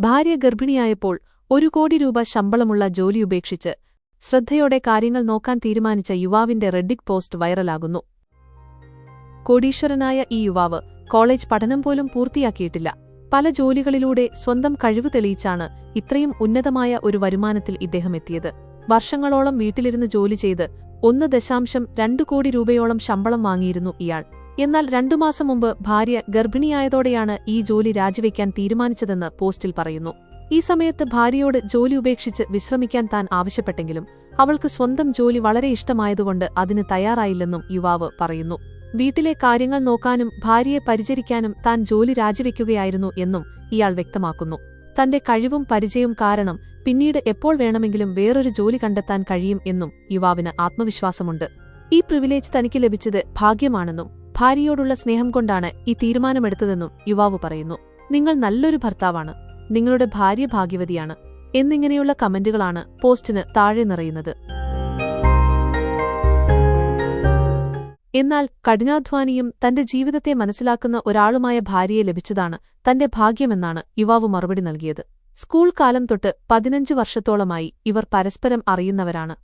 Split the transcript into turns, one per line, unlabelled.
ഭാര്യ ഗർഭിണിയായപ്പോൾ ഒരു കോടി രൂപ ശമ്പളമുള്ള ജോലി ഉപേക്ഷിച്ച് ശ്രദ്ധയോടെ കാര്യങ്ങൾ നോക്കാൻ തീരുമാനിച്ച യുവാവിന്റെ റെഡിക് പോസ്റ്റ് വൈറലാകുന്നു. കോടീശ്വരനായ ഈ യുവാവ് കോളേജ് പഠനം പോലും പൂർത്തിയാക്കിയിട്ടില്ല. പല ജോലികളിലൂടെ സ്വന്തം കഴിവ് തെളിയിച്ചാണ് ഇത്രയും ഉന്നതമായ ഒരു വരുമാനത്തിൽ ഇദ്ദേഹം എത്തിയത്. വർഷങ്ങളോളം വീട്ടിലിരുന്ന് ജോലി ചെയ്ത് ഒന്ന് ദശാംശം രണ്ടു കോടി രൂപയോളം ശമ്പളം വാങ്ങിയിരുന്നു ഇയാൾ. എന്നാൽ രണ്ടു മാസം മുമ്പ് ഭാര്യ ഗർഭിണിയായതോടെയാണ് ഈ ജോലി രാജിവെക്കാൻ തീരുമാനിച്ചതെന്ന് പോസ്റ്റിൽ പറയുന്നു. ഈ സമയത്ത് ഭാര്യയോട് ജോലി ഉപേക്ഷിച്ച് വിശ്രമിക്കാൻ താൻ ആവശ്യപ്പെട്ടെങ്കിലും അവൾക്ക് സ്വന്തം ജോലി വളരെ ഇഷ്ടമായതുകൊണ്ട് അതിന് തയ്യാറായില്ലെന്നും യുവാവ് പറയുന്നു. വീട്ടിലെ കാര്യങ്ങൾ നോക്കാനും ഭാര്യയെ പരിചരിക്കാനും താൻ ജോലി രാജിവെക്കുകയായിരുന്നു എന്നും ഇയാൾ വ്യക്തമാക്കുന്നു. തന്റെ കഴിവും പരിചയവും കാരണം പിന്നീട് എപ്പോൾ വേണമെങ്കിലും വേറൊരു ജോലി കണ്ടെത്താൻ കഴിയും എന്നും യുവാവിന് ആത്മവിശ്വാസമുണ്ട്. ഈ പ്രിവിലേജ് തനിക്ക് ലഭിച്ചത് ഭാഗ്യമാണെന്നും ഭാര്യയോടുള്ള സ്നേഹം കൊണ്ടാണ് ഈ തീരുമാനമെടുത്തതെന്നും യുവാവ് പറയുന്നു. നിങ്ങൾ നല്ലൊരു ഭർത്താവാണ്. നിങ്ങളുടെ ഭാര്യ ഭാഗ്യവതിയാണ് എന്നിങ്ങനെയുള്ള കമന്റുകളാണ് പോസ്റ്റിന് താഴെ നിറയുന്നത്. എന്നാൽ കഠിനാധ്വാനിയും തന്റെ ജീവിതത്തെ മനസ്സിലാക്കുന്ന ഒരാളുമായ ഭാര്യയെ ലഭിച്ചതാണ് തന്റെ ഭാഗ്യമെന്നാണ് യുവാവ് മറുപടി നൽകിയത്. സ്കൂൾ കാലം തൊട്ട് പതിനഞ്ച് വർഷത്തോളമായി ഇവർ പരസ്പരം അറിയുന്നവരാണ്.